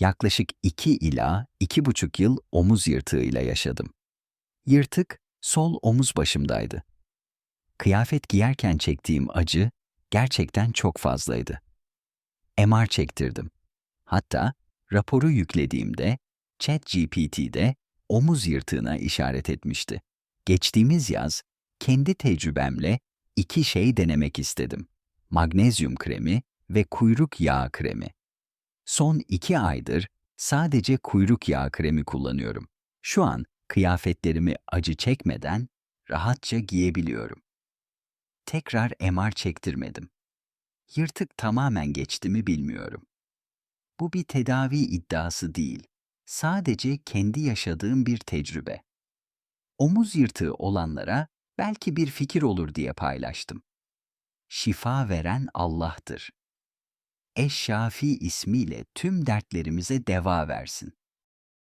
yaklaşık 2 ila 2,5 yıl omuz yırtığıyla yaşadım. Yırtık sol omuz başımdaydı. Kıyafet giyerken çektiğim acı gerçekten çok fazlaydı. MR çektirdim. Hatta raporu yüklediğimde ChatGPT'de omuz yırtığına işaret etmişti. Geçtiğimiz yaz kendi tecrübemle iki şey denemek istedim. Magnezyum kremi ve kuyruk yağı kremi. Son iki aydır sadece kuyruk yağı kremi kullanıyorum. Şu an kıyafetlerimi acı çekmeden rahatça giyebiliyorum. Tekrar MR çektirmedim. Yırtık tamamen geçti mi bilmiyorum. Bu bir tedavi iddiası değil. Sadece kendi yaşadığım bir tecrübe. Omuz yırtığı olanlara belki bir fikir olur diye paylaştım. Şifa veren Allah'tır. Eş-Şafi ismiyle tüm dertlerimize deva versin.